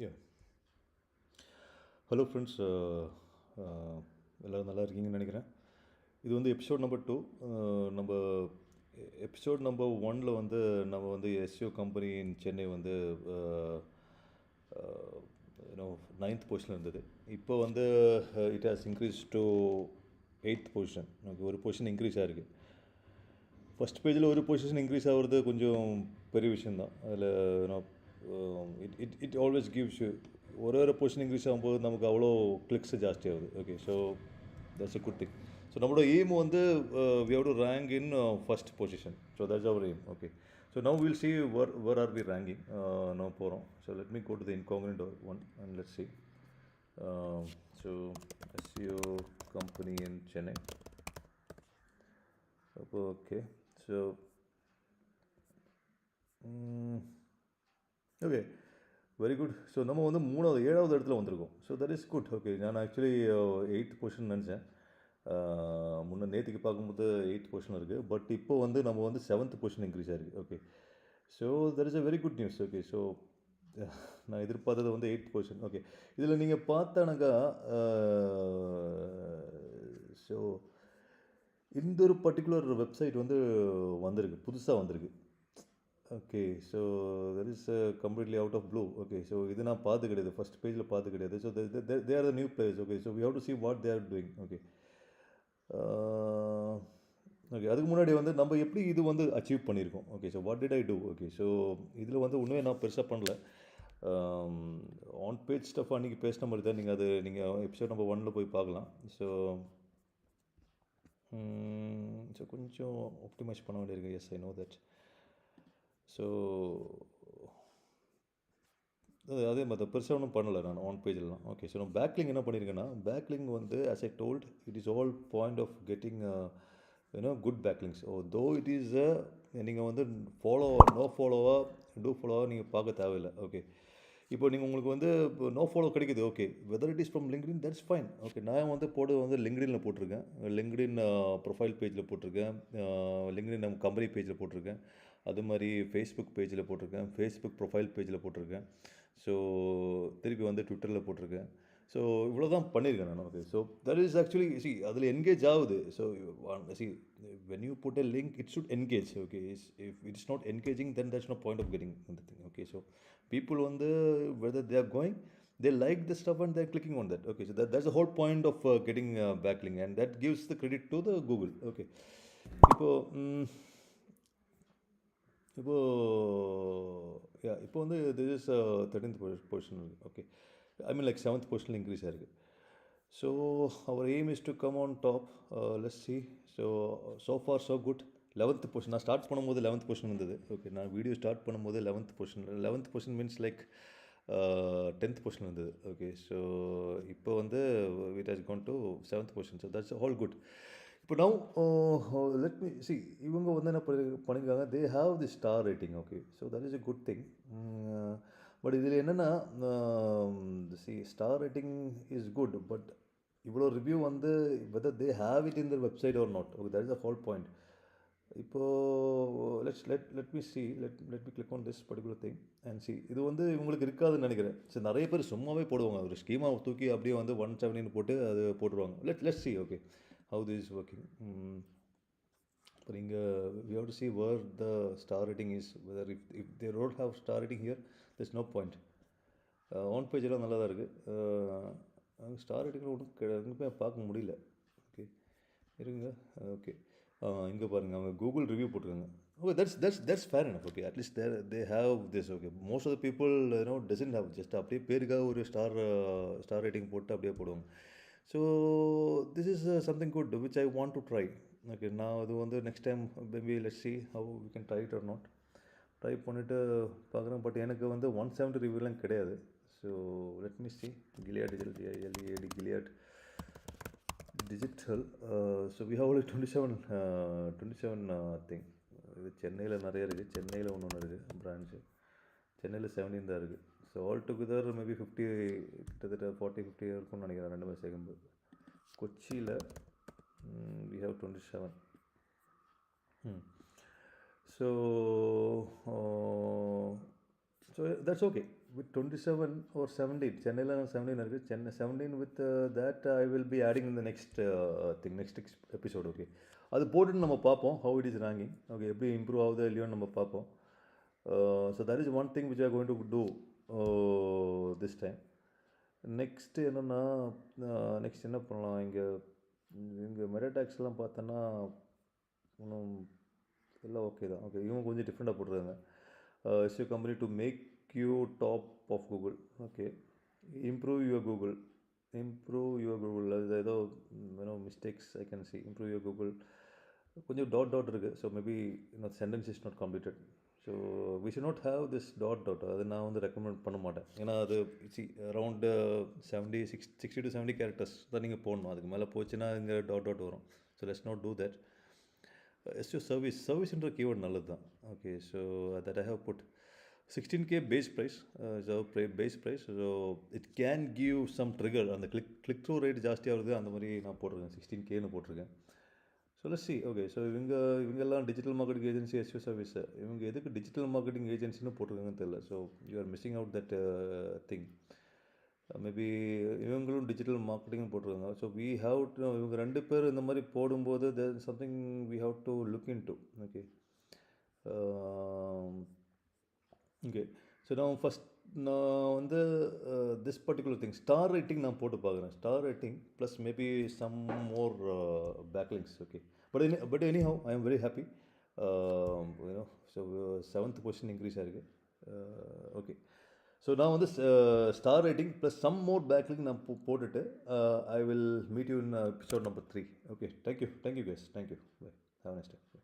யா hello friends எல்லோரும் நல்லா இருக்கீங்கன்னு நினைக்கிறேன். இது வந்து எபிசோட் நம்பர் டூ நம்ம எபிசோட் நம்பர் ஒனில் வந்து நம்ம வந்து எஸ்யூ கம்பெனி இன் சென்னை வந்து uh, uh, நைன்த் பொசிஷனில் இருந்தது. இப்போ வந்து it has increase to eighth position நமக்கு ஒரு பொசிஷன் இன்க்ரீஸ் ஆகிருக்கு ஃபஸ்ட் பேஜில் ஒரு பொசிஷன் இன்க்ரீஸ் ஆகிறது கொஞ்சம் பெரிய விஷயந்தான் அதில் you know it it it always gives you ஒரு ஒரு பொசிஷன் இன்க்ரீஸ் ஆகும்போது நமக்கு அவ்வளோ கிளிக்ஸ் ஜாஸ்தி ஆகுது okay so that's a good thing so நம்மளோட எய்ம் வந்து we have to rank in first position so that's our aim okay so now will see where where are we ranking நம்ம போகிறோம் so let me go to the incognito one and let see so S U company in Chennai அப்போ okay so okay very good so நம்ம வந்து மூணாவது ஏழாவது இடத்துல வந்திருக்கோம். So that is good okay நான் ஆக்சுவலி எயித் uh, பொசிஷன் நினச்சேன். Uh, முன்னே நேற்றுக்கு பார்க்கும்போது எயித் பொசிஷன் இருக்குது பட் இப்போ வந்து நம்ம வந்து செவன்த் பொசிஷன் இன்க்ரீஸ் ஆகிருக்கு okay so that is a very good news okay so நான் எதிர்பார்த்தது வந்து எயித் பொசிஷன் ஓகே இதில் நீங்கள் பார்த்தானாக்கா uh, ஸோ இந்த ஒரு பர்டிகுலர் வெப்சைட் வந்து வந்திருக்கு. புதுசாக வந்திருக்கு. Okay so there is completely out of blue okay so இது நான் பார்த்து கிடையாது. ஃபஸ்ட் பேஜில் பார்த்து கிடையாது. So they are the new players okay so we have to see what they are doing okay okay அதுக்கு முன்னாடி வந்து நம்ம எப்படி இது வந்து அச்சீவ் பண்ணியிருக்கோம்? Okay so what did I do okay so இதில் வந்து ஒன்றுமே நான் பெருசாக பண்ணல. ஆன் பேஜ் ஸ்டஃப் அன்றைக்கி பேசின மாதிரி தான் நீங்கள் அது நீங்கள் எபிசோட் நம்ம ஒனில் போய் பார்க்கலாம். ஸோ ஸோ hmm, கொஞ்சம் ஆப்டிமைஸ் பண்ண வேண்டியிருக்கு yes I know that so அதே மாதிரி பெருசாக ஒன்றும் பண்ணலை நான் ஆன் பேஜ்லாம் ஓகே ஸோ நான் பேக்லிங் என்ன பண்ணியிருக்கேன்னா பேக்லிங் வந்து as I told it is all point of getting you know good backlinks oh though it is நீங்கள் வந்து ஃபாலோவாக நோ ஃபாலோவாக டூ ஃபாலோவாக நீங்கள் பார்க்க தேவையில்லை. ஓகே இப்போ நீங்கள் உங்களுக்கு வந்து இப்போ நோ ஃபாலோ கிடைக்குது. Okay whether it is from LinkedIn that's fine okay நான் வந்து போட்டு வந்து லிங்க்டினில் போட்டிருக்கேன். லிங்க்டின் ப்ரொஃபைல் பேஜில் போட்டிருக்கேன். Uh, லிங்க்டின் நம்ம கம்பெனி பேஜில் போட்டிருக்கேன். அது மாதிரி ஃபேஸ்புக் பேஜில் போட்டிருக்கேன். ஃபேஸ்புக் ப்ரொஃபைல் பேஜில் போட்டிருக்கேன். ஸோ திருப்பி வந்து ட்விட்டரில் போட்டிருக்கேன். ஸோ இவ்வளோ தான் பண்ணியிருக்கேன் நான் okay so that is actually see அதில் என்கேஜ் ஆகுது. So see when you put a link it should engage okay is if it's not engaging then that's no point of getting அந்த திங் ஓகே ஸோ பீப்புள் வந்து whether they are going they like the stuff and they're clicking on that okay? So that, that's the whole point of uh, getting uh, backlink and that gives the credit to the google okay? இப்போ mm, இப்போ yeah இப்போ வந்து this is thirteenth position okay I mean like seventh பொசிஷனில் increase ஆயிருக்கு so our aim is to come on top let's see so so far so good eleventh position நான் start பண்ணும்போது eleventh position வந்தது. Okay நான் video start பண்ணும்போது eleventh position eleventh position means like tenth position இருந்தது okay so இப்போ வந்து it has gone to seventh position so that's all good இப்போ now let me see இவங்க வந்து என்ன பண்ணியிருக்காங்க they have the star rating okay so that is a good thing but இதில் என்னென்னா see star rating is good but இவ்வளோ review வந்து whether they have it in the website or not okay that is a whole point இப்போது let's let let me see let let me click on this particular thing and see இது வந்து இவங்களுக்கு இருக்காதுன்னு நினைக்கிறேன். சரி நிறைய பேர் சும்மாவே போடுவாங்க. ஒரு ஸ்கீமாக தூக்கி அப்படியே வந்து ஒன் செவனின்னு போட்டு அது போட்டுருவாங்க. Let let see okay how this is working. But in, இங்கே we have to see where the star rating is whether if, if they don't have star rating here there's no point. Uh, on பேஜெல்லாம் நல்லா தான் இருக்குது star uh, rating ஒன்றும் எங்கேயுமே பார்க்க முடியல. Okay இருங்க. Okay இங்கே பாருங்கள் அவங்க கூகுள் ரிவ்யூ போட்டிருக்காங்க. Okay that's that's that's fair enough okay at least there they have this okay most of the people no doesn't have just அப்படியே பேருக்காக ஒரு ஸ்டார் ஸ்டார் ரேட்டிங் போட்டு அப்படியே போடுவாங்க. So this is something good which I want to try okay நான் அது வந்து next time maybe let see how we can try it or not try பண்ணிவிட்டு பார்க்குறேன் பட் எனக்கு வந்து ஒன் செவன்ட்டி ரிவ்யூலாம் கிடையாது. So let me see Kiliyat digital LEAD Kiliyat digital so we have twenty seven twenty seven thing இது சென்னையில் நிறைய இருக்குது சென்னையில் ஒன்று ஒன்று இருக்குது பிரான்ச்சு சென்னையில் செவன்டீன் தான் இருக்குது so all together maybe fifty கிட்டத்தட்ட ஃபார்ட்டி ஃபிஃப்டி இருக்கும்னு நினைக்கிறேன். ரெண்டுமே சேர்க்கும்போது. கொச்சியில் we have twenty seven so so that's okay with twenty seven ஒரு செவன்டீன் சென்னையில் செவன்டீன் இருக்குது Chennai seventeen with that I will be adding இந்த next thing next episode okay அது போட்டுட்டு நம்ம பார்ப்போம் how it is ranking okay எப்படி improve ஆகுதோ இல்லையோன்னு நம்ம பார்ப்போம். So that is one thing which are going to do this time next என்னென்னா நெக்ஸ்ட் என்ன பண்ணலாம்? இங்கே இங்கே மெரடாக்ஸ்லாம் பார்த்தோன்னா இன்னும் எல்லாம் ஓகே தான். ஓகே இவங்க கொஞ்சம் டிஃப்ரெண்ட்டாக போட்டுருக்காங்க. SEO company to make you top of Google okay improve your Google improve your Google அது ஏதோ ஏன்னோ mistakes I can see improve your Google கொஞ்சம் டாட் டாட் இருக்குது ஸோ மேபி இன்னும் sentence is not completed so we should not have this dot dot அது நான் வந்து recommend பண்ண மாட்டேன். ஏன்னா அது see around seventy six sixty to seventy characters தான் நீங்கள் போடணும். அதுக்கு மேலே போச்சுன்னா இங்கே டாட் டாட் வரும். So let's not do that SEO service சர்வீஸ்ன்ற keyword நல்லது தான் okay so that I have put sixteen K base price base price so it can give some trigger அந்த கிளிக் கிளிக் த்ரூ ரேட் ஜாஸ்தியாக அந்த மாதிரி நான் போட்டிருக்கேன். Sixteen கேன்னு போட்டிருக்கேன். So C okay so இவங்க இவங்கெல்லாம் digital marketing agency SEO service இவங்க எதுக்கு டிஜிட்டல் மார்க்கெட்டிங் ஏஜென்சின்னு போட்டிருக்காங்கன்னு தெரியல. So you are missing out that thing maybe இவங்களும் டிஜிட்டல் மார்க்கெட்டிங் போட்டிருக்காங்க. ஸோ வி ஹாவ் டு இவங்க ரெண்டு பேர் இந்த மாதிரி போடும்போது then something we have to look in to okay okay so நான் ஃபஸ்ட் நான் வந்து this particular thing star rating நான் போட்டு பார்க்குறேன். Star rating plus maybe some more backlinks okay but any but anyhow I am very happy you know so seventh position increase ஆகிருக்கு okay so நான் வந்து star rating plus some more backlink நான் போ போட்டுட்டு I will meet you in episode number three okay thank you thank you guys thank you bye have next day